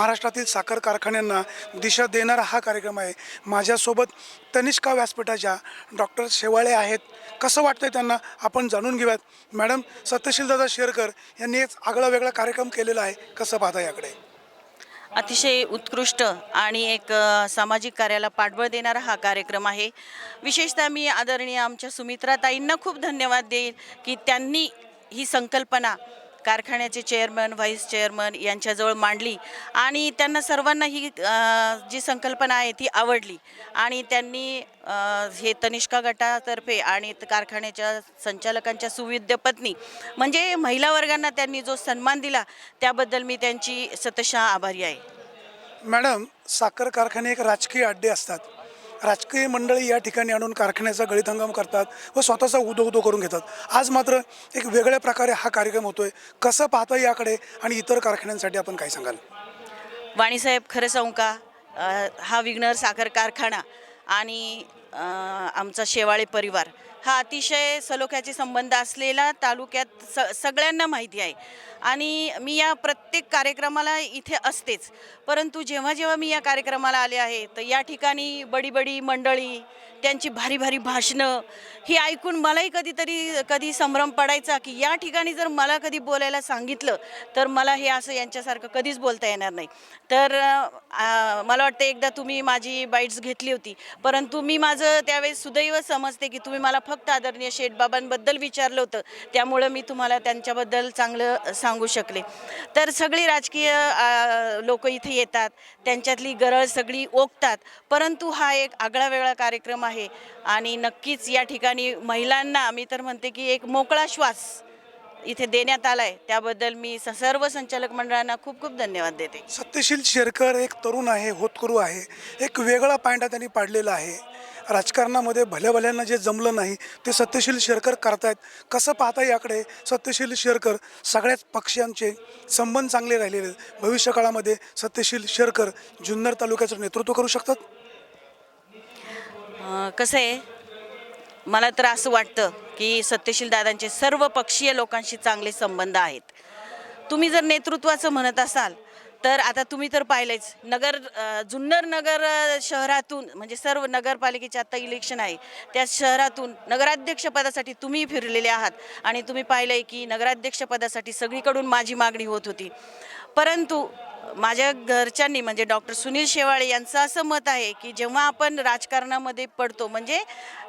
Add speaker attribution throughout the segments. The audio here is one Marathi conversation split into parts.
Speaker 1: महाराष्ट्रातील साखर कारखान्यांना दिशा देणारा हा कार्यक्रम आहे. माझ्यासोबत तनिष्का व्यासपीठाच्या डॉक्टर शेवाळे आहेत. कसं वाटतंय त्यांना? आपण जाणून घेऊयात. मॅडम सत्यशीलदादा शेरकर यांनी एक आगळा वेगळा कार्यक्रम केलेला आहे. कसं पाहता याकडे?
Speaker 2: अतिशय उत्कृष्ट आणि एक सामाजिक कार्याला पाठबळ देणारा हा कार्यक्रम आहे. विशेषतः मी आदरणीय आमच्या सुमित्राताईंना खूप धन्यवाद देईन की त्यांनी ही संकल्पना कारखान्याचे चेअरमन व्हाईस चेअरमन यांच्याजवळ मांडली आणि त्यांना सर्वांना ही जी संकल्पना आहे ती आवडली. आणि त्यांनी हे तनिष्का गटातर्फे आणि कारखान्याच्या संचालकांच्या सुविद्य पत्नी म्हणजे महिला वर्गांना त्यांनी जो सन्मान दिला त्याबद्दल मी त्यांची सतशः आभारी आहे.
Speaker 1: मॅडम साखर कारखाने एक राजकीय अड्डे असतात. राजकीय मंडळी या ठिकाणी आणून कारखान्याचा गळीत हंगाम करतात व स्वतःचा उदो उदो करून घेतात. आज मात्र एक वेगळ्या प्रकारे हा कार्यक्रम होतोय. कसं पाहता याकडे आणि इतर कारखान्यांसाठी आपण काय सांगाल?
Speaker 2: वाणीसाहेब खरं सांगू का? हा विघ्नर साखर कारखाना आणि आमचा शेवाळे परिवार हा अतिशय सलोख्याचे संबंध असलेला तालुक्यात स सगळ्यांना माहिती आहे. आणि मी या प्रत्येक कार्यक्रमाला इथे असतेच. परंतु जेव्हा जेव्हा मी या कार्यक्रमाला आले आहे तर या ठिकाणी बडी बडी मंडळी त्यांची भारी भारी भाषणं ही ऐकून मलाही कधीतरी कधी संभ्रम पडायचा की या ठिकाणी जर मला कधी बोलायला सांगितलं तर मला हे असं यांच्यासारखं कधीच बोलता येणार नाही. तर मला वाटतं एकदा तुम्ही माझी बाईट्स घेतली होती. परंतु मी माझं त्यावेळेस सुदैव समजते की तुम्ही मला फक्त आदरणीय शेठबाबांबद्दल विचारलं होतं. त्यामुळं मी तुम्हाला त्यांच्याबद्दल चांगलं सांगू शकले. तर सगळी राजकीय लोक इथे येतात. त्यांच्यातली गरज सगळी ओकतात. परंतु हा एक आगळा वेगळा कार्यक्रम आहे. आणि नक्कीच या ठिकाणी महिलांना मी तर म्हणते की एक मोकळा श्वास इथे देण्यात आला आहे त्याबद्दल मी स- सर्व संचालक मंडळांना खूप खूप धन्यवाद देते.
Speaker 1: सत्यशील शेरकर एक तरुण आहे होतकरू आहे. एक वेगळा पांडा त्यांनी पाडलेला आहे. राजकारणामध्ये भल्या भल्यांना जे जमलं नाही ते सत्यशील शेरकर करतायत. कसं पाहता याकडे? सत्यशील शेरकर सगळ्याच पक्षांचे संबंध चांगले राहिलेले आहेत. भविष्यकाळामध्ये सत्यशील शेरकर जुन्नर तालुक्याचं नेतृत्व करू शकतात?
Speaker 2: कसं आहे? मला तर असं वाटतं की सत्यशील दादांचे सर्व पक्षीय लोकांशी चांगले संबंध आहेत. तुम्ही जर नेतृत्वाचं म्हणत असाल तर आता तुम्ही तर पाहिलेच नगर जुन्नर नगर शहरातून म्हणजे सर्व नगरपालिकेचे आता इलेक्शन आहे. त्या शहरातून नगराध्यक्षपदासाठी तुम्ही फिरलेले आहात. आणि तुम्ही पाहिलं आहे की नगराध्यक्षपदासाठी सगळीकडून माझी मागणी होत होती. परंतु माझ्या घरच्यांनी म्हणजे डॉक्टर सुनील शेवाळे यांचं असं मत आहे की जेव्हा आपण राजकारणामध्ये पडतो म्हणजे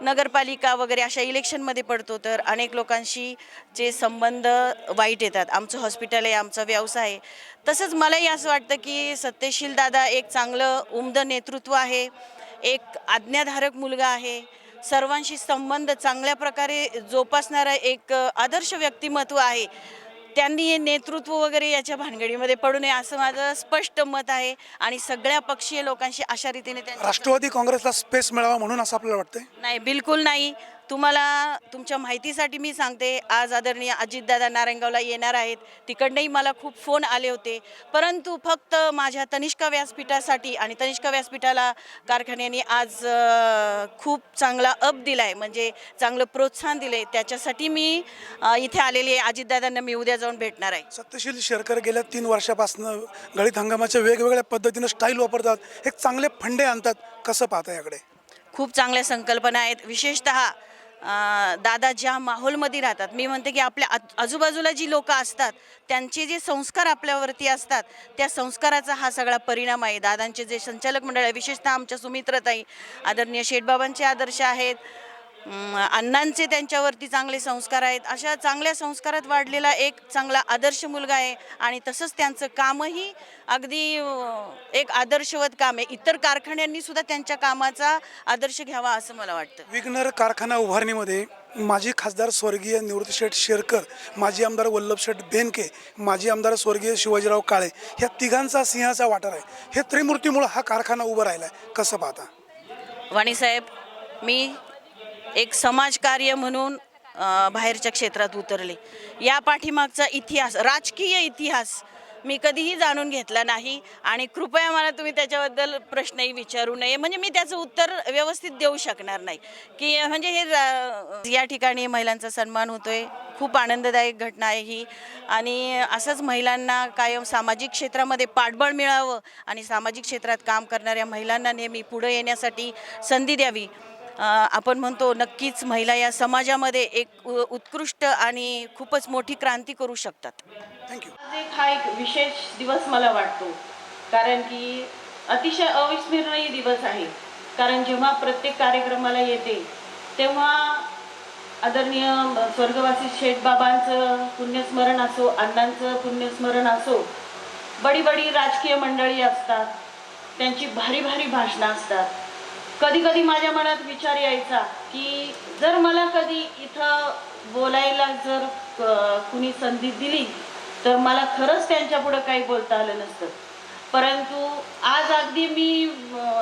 Speaker 2: नगरपालिका वगैरे अशा इलेक्शनमध्ये पडतो तर अनेक लोकांशी जे संबंध वाईट येतात. आमचं हॉस्पिटल आहे आमचा व्यवसाय आहे. तसंच मलाही असं वाटतं की सत्यशील दादा एक चांगलं उमदं नेतृत्व आहे एक आज्ञाधारक मुलगा आहे. सर्वांशी संबंध चांगल्या प्रकारे जोपासणारं एक आदर्श व्यक्तिमत्व आहे. त्यांनी हे नेतृत्व वगैरे याच्या भानगडीमध्ये पडू नये असं माझं स्पष्ट मत आहे आणि सगळ्या पक्षीय लोकांशी अशा रीतीने
Speaker 1: राष्ट्रवादी काँग्रेसला स्पेस मिळावा म्हणून असं आपल्याला वाटतंय?
Speaker 2: नाही बिलकुल नाही. तुम्हाला तुमच्या माहितीसाठी मी सांगते आज आदरणीय अजितदादा नारायणगावला येणार आहेत. तिकडनंही मला खूप फोन आले होते. परंतु फक्त माझ्या तनिष्का व्यासपीठासाठी आणि तनिष्का व्यासपीठाला कारखान्याने आज खूप चांगला अप दिला आहे म्हणजे चांगलं प्रोत्साहन दिलं आहे त्याच्यासाठी मी इथे आलेली आहे. अजितदादांना मी उद्या जाऊन भेटणार आहे.
Speaker 1: सत्यशील शेरकर गेल्या तीन वर्षापासून गळीत हंगामाच्या वेगवेगळ्या पद्धतीनं स्टाईल वापरतात. एक चांगले फंडे आणतात. कसं पाहता याकडे?
Speaker 2: खूप चांगल्या संकल्पना आहेत. विशेषतः दादा ज्या माहोलमध्ये राहतात मी म्हणते की आपल्या आजूबाजूला जी लोकं असतात त्यांचे जे संस्कार आपल्यावरती असतात त्या संस्काराचा हा सगळा परिणाम आहे. दादांचे जे संचालक मंडळ आहे विशेषतः आमच्या सुमित्रताई आदरणीय शेठबाबांचे आदर्श आहेत अण्णांचे त्यांच्यावरती चांगले संस्कार आहेत. अशा चांगल्या संस्कारात वाढलेला एक चांगला आदर्श मुलगा आहे आणि तसंच त्यांचं कामही अगदी एक आदर्शवत काम आहे. इतर कारखान्यांनी सुद्धा त्यांच्या कामाचा आदर्श घ्यावा असं मला वाटतं.
Speaker 1: विग्नर कारखाना उभारणीमध्ये माजी खासदार स्वर्गीय निवृत्ती शेठ शेरकर माजी आमदार वल्लभ शेठ बेनके माजी आमदार स्वर्गीय शिवाजीराव काळे ह्या तिघांचा सिंहाचा वाटार आहे. हे त्रिमूर्तीमुळं हा कारखाना उभा राहिला आहे कसं पाहता?
Speaker 2: वाणीसाहेब मी एक समाजकार्य म्हणून बाहेरच्या क्षेत्रात उतरले. या पाठीमागचा इतिहास राजकीय इतिहास मी कधीही जाणून घेतला नाही आणि कृपया मला तुम्ही त्याच्याबद्दल प्रश्नही विचारू नये. म्हणजे मी त्याचं उत्तर व्यवस्थित देऊ शकणार नाही. की म्हणजे हे या ठिकाणी महिलांचा सन्मान होतोय. खूप आनंददायक घटना आहे ही. आणि असंच महिलांना कायम सामाजिक क्षेत्रामध्ये पाठबळ मिळावं आणि सामाजिक क्षेत्रात काम करणाऱ्या महिलांना नेहमी पुढे येण्यासाठी संधी द्यावी. आपण म्हणतो नक्कीच महिला या समाजामध्ये एक उत्कृष्ट आणि खूपच मोठी क्रांती करू शकतात.
Speaker 1: थँक्यू
Speaker 2: आज एक हा एक विशेष दिवस मला वाटतो कारण की अतिशय अविस्मरणीय दिवस आहे. कारण जेव्हा प्रत्येक कार्यक्रमाला येते तेव्हा आदरणीय स्वर्गवासी शेठ बाबांचं पुण्यस्मरण असो अण्णांचं पुण्यस्मरण असो बडी बडी राजकीय मंडळी असतात त्यांची भारी भारी भाषणं असतात. कधी कधी माझ्या मनात विचार यायचा की जर मला कधी इथं बोलायला जर कुणी संधी दिली तर मला खरंच त्यांच्या पुढं काही बोलता आलं नसतं. परंतु आज अगदी मी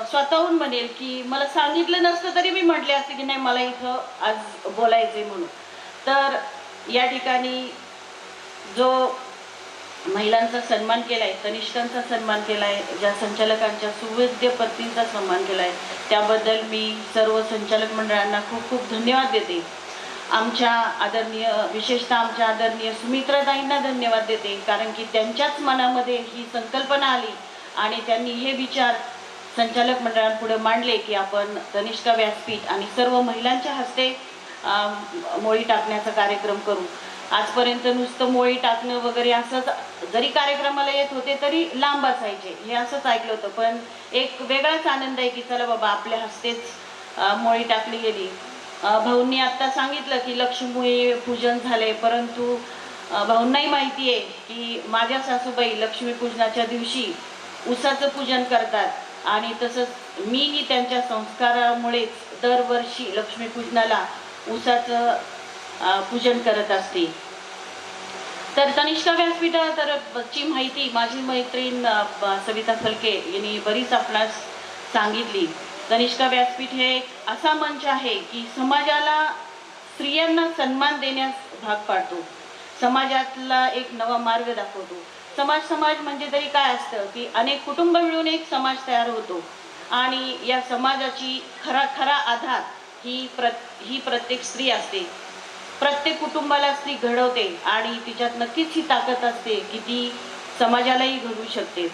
Speaker 2: स्वतःहून म्हणेल की मला सांगितलं नसतं तरी मी म्हटले असते की नाही मला इथं आज बोलायचंय म्हणून. तर या ठिकाणी जो महिलांचा सन्मान केलाय कनिष्ठांचा सन्मान केलाय ज्या संचालकांच्या सुवेद्य पत्नीचा सन्मान केलाय त्याबद्दल मी सर्व संचालक मंडळांना खूप खूप धन्यवाद देते. आमच्या आदरणीय विशेषतः आमच्या आदरणीय सुमित्राताईंना धन्यवाद देते कारण की त्यांच्याच मनामध्ये ही संकल्पना आली आणि त्यांनी हे विचार संचालक मंडळांपुढे मांडले की आपण कनिष्ठ व्यासपीठ आणि सर्व महिलांच्या हस्ते मोळी टाकण्याचा कार्यक्रम करू. आजपर्यंत नुसतं मोळी टाकणं वगैरे असंच जरी कार्यक्रमाला येत होते तरी लांब असायचे. हे असंच ऐकलं होतं. पण एक वेगळाच आनंद आहे की चला बाबा आपल्या हस्तेच मोळी टाकली गेली. भाऊंनी आत्ता सांगितलं की लक्ष्मी पूजन झाले परंतु भाऊंनाही माहिती आहे की माझ्या सासूबाई लक्ष्मीपूजनाच्या दिवशी उसाचं पूजन करतात. आणि तसंच मीही त्यांच्या संस्कारामुळेच दरवर्षी लक्ष्मीपूजनाला उसाचं पूजन करत असते. तर तनिष्ठा व्यासपीठातरची ची माहिती माझी मैत्रीण सविता फलके यांनी बरीच आपणास सांगितली. कनिष्ठा व्यासपीठ हे एक असा मंच आहे की समाजाला स्त्रियांना सन्मान देण्यास भाग पाडतो. समाजातला एक नवा मार्ग दाखवतो. समाज समाज म्हणजे तरी काय असतं की अनेक कुटुंब मिळून एक समाज तयार होतो. आणि या समाजाची खरा खरा आधार ही प्र ही प्रत्येक स्त्री असते. प्रत्येक कुटुंबाला स्त्री घडवते आणि तिच्यात नक्कीच ही ताकद असते की ती समाजालाही घडवू शकते.